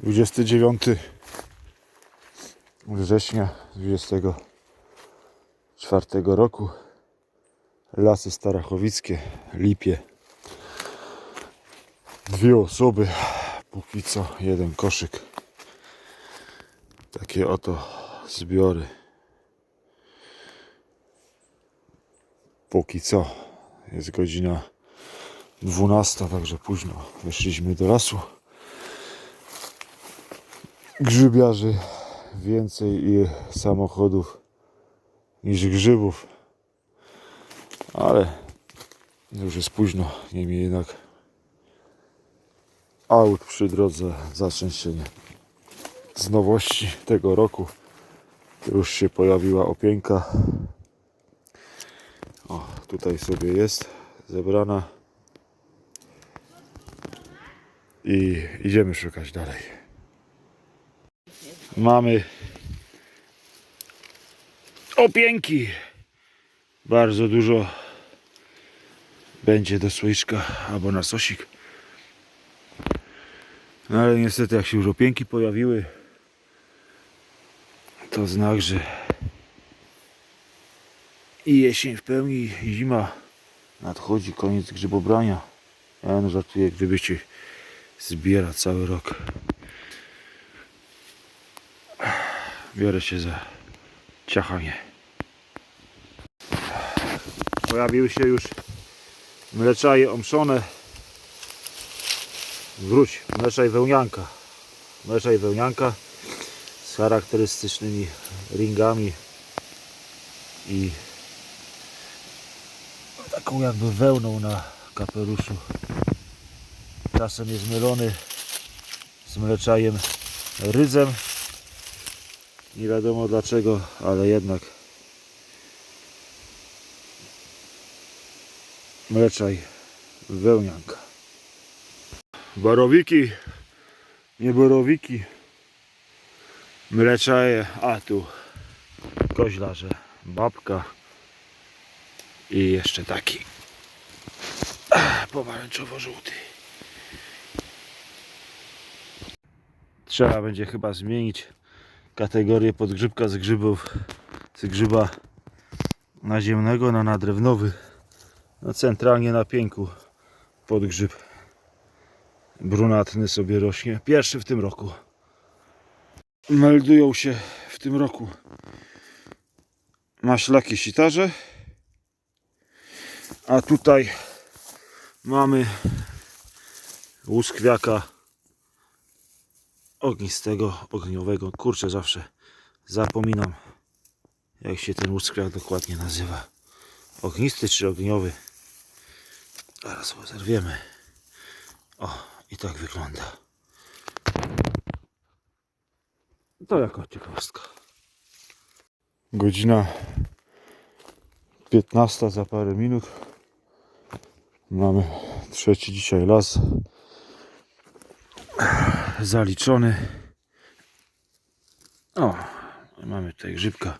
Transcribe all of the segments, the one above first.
29 września 24 roku. Lasy Starachowickie, Lipie. Dwie osoby Póki co jeden koszyk. Takie oto zbiory. Póki co Jest godzina 12, także późno weszliśmy do lasu grzybiarzy więcej i samochodów niż grzybów. Ale już jest późno, niemniej jednak aut przy drodze zaczęszczenie. Z nowości tego roku już się pojawiła opieńka. O, tutaj sobie jest zebrana. I idziemy szukać dalej. Mamy opięki. Bardzo dużo będzie do słoiczka albo na sosik. No ale niestety jak się już opięki pojawiły, to znak, że i jesień w pełni, zima nadchodzi, koniec grzybobrania. Ja no żartuję, gdybyście zbiera cały rok. Biorę się za ciachanie. Pojawiły się już mleczaje omszone. Wróć, mleczaj wełnianka. Mleczaj wełnianka z charakterystycznymi ringami i taką jakby wełną na kapeluszu. Czasem jest mylony z mleczajem rydzem. Nie wiadomo dlaczego, ale jednak mleczaj wełnianka. Borowiki, nie borowiki, mleczaje, a tu koźlarze, babka i jeszcze taki pomarańczowo-żółty. Trzeba będzie chyba zmienić kategorię podgrzybka z grzybów z grzyba naziemnego na nadrewnowy no centralnie na pięku podgrzyb brunatny sobie rośnie. Pierwszy w tym roku. Meldują się w tym roku maślaki sitarze. A tutaj mamy łuskwiaka ognistego, ogniowego. Kurczę, zawsze zapominam, jak się ten łuskwiak dokładnie nazywa. Ognisty czy ogniowy? Zaraz go zerwiemy. O, i tak wygląda. To jako ciekawostka. Godzina 15 za parę minut. Mamy trzeci dzisiaj las zaliczony. O, mamy tutaj grzybka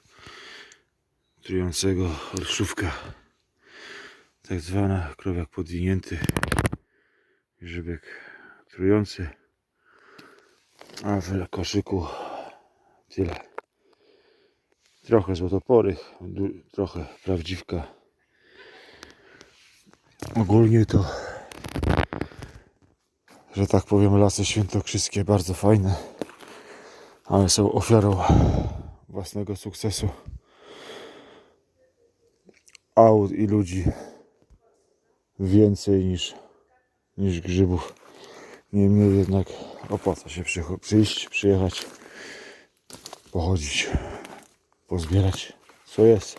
trującego olszówka. Tak zwana krowiak podwinięty. Grzybek trujący. A w koszyku tyle. Trochę złotoporych, trochę prawdziwka. Ogólnie to że tak powiem, lasy świętokrzyskie bardzo fajne, ale są ofiarą własnego sukcesu. Aut i ludzi więcej niż, niż grzybów. Niemniej jednak opłaca się przyjść, przyjechać, pochodzić, pozbierać co jest.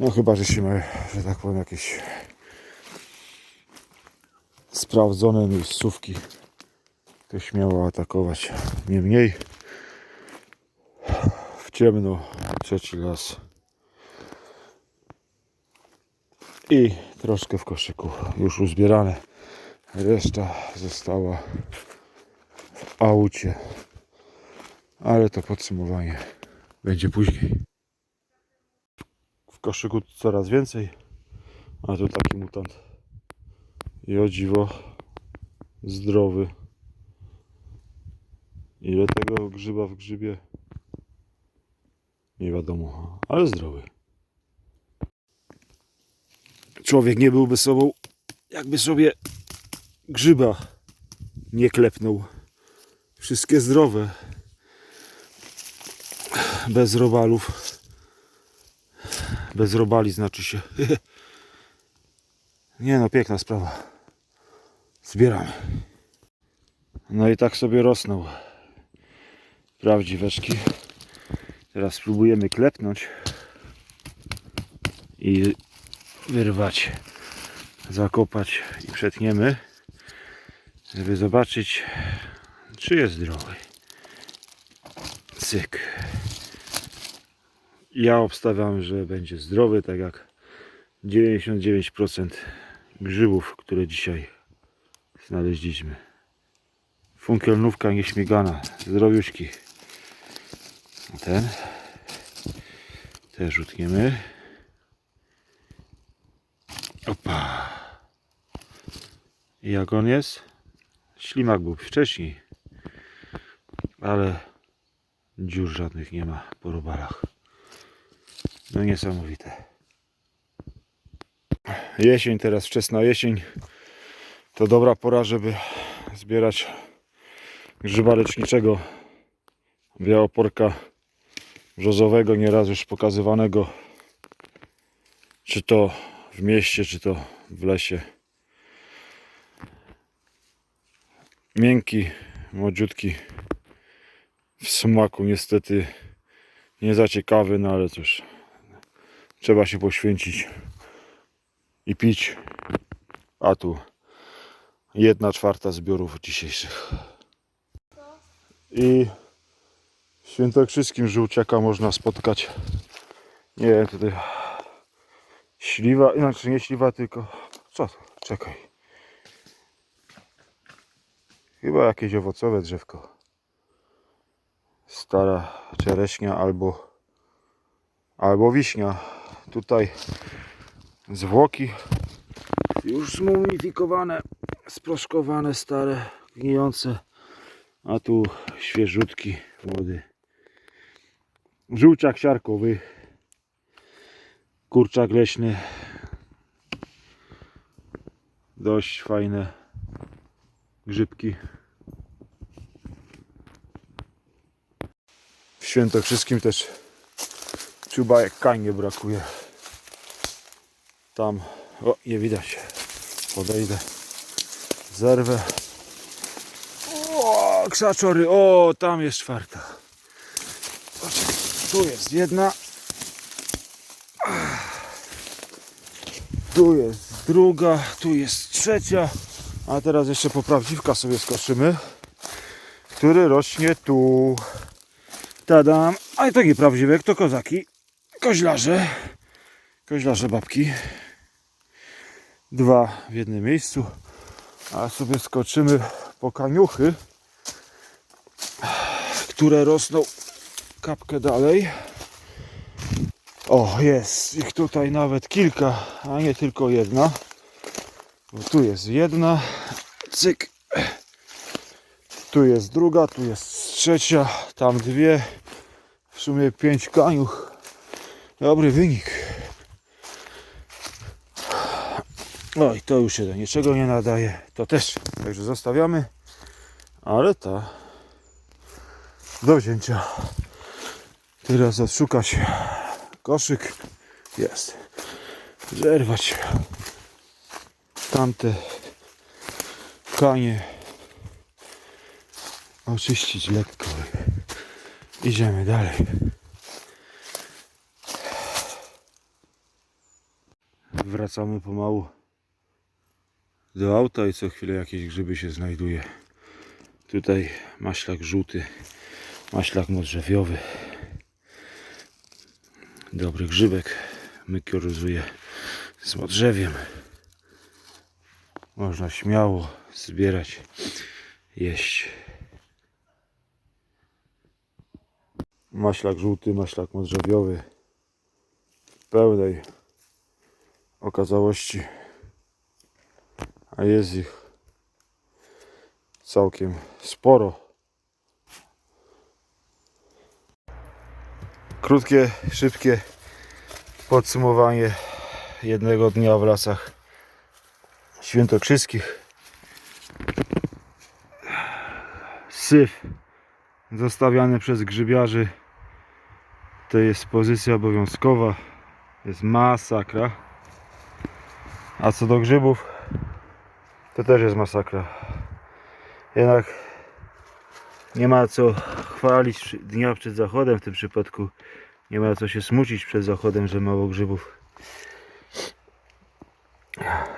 No chyba, że się ma, że tak powiem, jakieś sprawdzone miejscówki. To śmiało atakować niemniej w ciemno trzeci las i troszkę w koszyku już uzbierane. Reszta została w aucie. Ale to podsumowanie będzie później. W koszyku coraz więcej a tu taki mutant i o dziwo zdrowy. Ile tego grzyba w grzybie? Nie wiadomo, ale zdrowy. Człowiek nie byłby sobą, jakby sobie grzyba nie klepnął. Wszystkie zdrowe. Bez robalów. Bez robali znaczy się. Nie no, piękna sprawa. Zbieramy. No i tak sobie rosną prawdziweczki. Teraz spróbujemy klepnąć i wyrwać, zakopać i przetniemy, żeby zobaczyć, czy jest zdrowy. Cyk. Ja obstawiam, że będzie zdrowy, tak jak 99% grzybów, które dzisiaj znaleźliśmy. Funkielnówka nieśmigana, zdrowiuśki. Ten też utniemy. Opa. I jak on jest? Ślimak był wcześniej, ale dziur żadnych nie ma po robalach. No niesamowite. Jesień teraz, wczesna jesień. To dobra pora, żeby zbierać grzyba leczniczego białoporka brzozowego, nieraz już pokazywanego czy to w mieście, czy to w lesie. Miękki, młodziutki w smaku niestety nie za ciekawy, no ale cóż trzeba się poświęcić i pić a tu jedna czwarta zbiorów dzisiejszych. I w świętokrzyskim żółciaka można spotkać nie wiem tutaj śliwa, znaczy nie śliwa tylko co to? czekaj. Chyba jakieś owocowe drzewko. Stara czereśnia albo albo wiśnia. Tutaj zwłoki. Już zmumifikowane sproszkowane stare gnijące a tu świeżutki, młody. Żółciak siarkowy. Kurczak leśny. Dość fajne grzybki. W Świętokrzyskim też czubajek kań nie brakuje. Tam, o nie widać. Podejdę. Zerwę. O, krzaczory, o, tam jest czwarta. Tu jest jedna. Tu jest druga, tu jest trzecia. A teraz jeszcze po prawdziwka sobie skoczymy. Który rośnie tu. Tadam. Ale to nie prawdziwek, to kozaki. Koźlarze. Koźlarze babki. Dwa w jednym miejscu. A sobie skoczymy po kaniuchy, które rosną kapkę dalej. O, jest ich tutaj nawet kilka, a nie tylko jedna. Bo tu jest jedna, cyk. Tu jest druga, tu jest trzecia, tam dwie. W sumie pięć kaniuch. Dobry wynik. Oj, to już się do niczego nie nadaje. To też. Także zostawiamy. Ale ta do wzięcia. Teraz odszukać koszyk. Jest. Zerwać tamte kanie. Oczyścić lekko. Idziemy dalej. Wracamy pomału do auta i co chwilę jakieś grzyby się znajduje. Tutaj maślak żółty, maślak modrzewiowy. Dobry grzybek mykioryzuje z modrzewiem. Można śmiało zbierać, jeść. Maślak żółty, maślak modrzewiowy w pełnej okazałości a jest ich całkiem sporo. Krótkie, szybkie podsumowanie jednego dnia w lasach świętokrzyskich. Syf zostawiany przez grzybiarzy to jest pozycja obowiązkowa. Jest masakra. A co do grzybów, to też jest masakra. Jednak nie ma co chwalić dnia przed zachodem w tym przypadku. Nie ma co się smucić przed zachodem, że mało grzybów.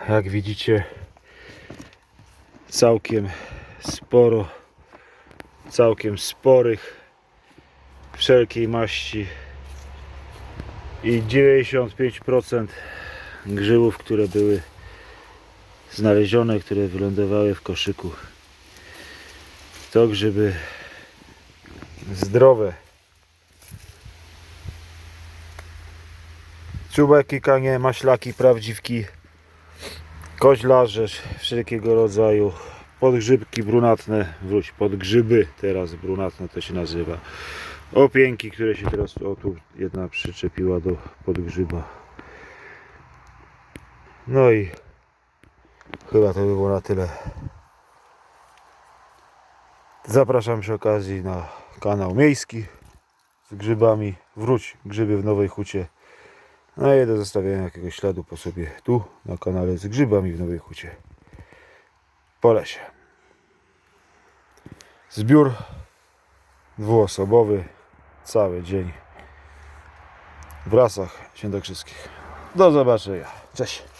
Jak widzicie, całkiem sporo, całkiem sporych, wszelkiej maści i 95% grzybów, które były znalezione, które wylądowały w koszyku. To grzyby zdrowe. Czubeki, kanie, maślaki, prawdziwki, koźlarze wszelkiego rodzaju, podgrzybki brunatne, wróć, podgrzyby teraz brunatne to się nazywa. Opięki, które się teraz, o tu jedna przyczepiła do podgrzyba. No i chyba to by było na tyle. Zapraszam przy okazji na kanał miejski z grzybami. Wróć grzyby w Nowej Hucie. No i do zostawienia jakiegoś śladu po sobie tu na kanale z grzybami w Nowej Hucie. Po lesie. Zbiór dwuosobowy, cały dzień w lasach świętokrzyskich. Do zobaczenia. Cześć.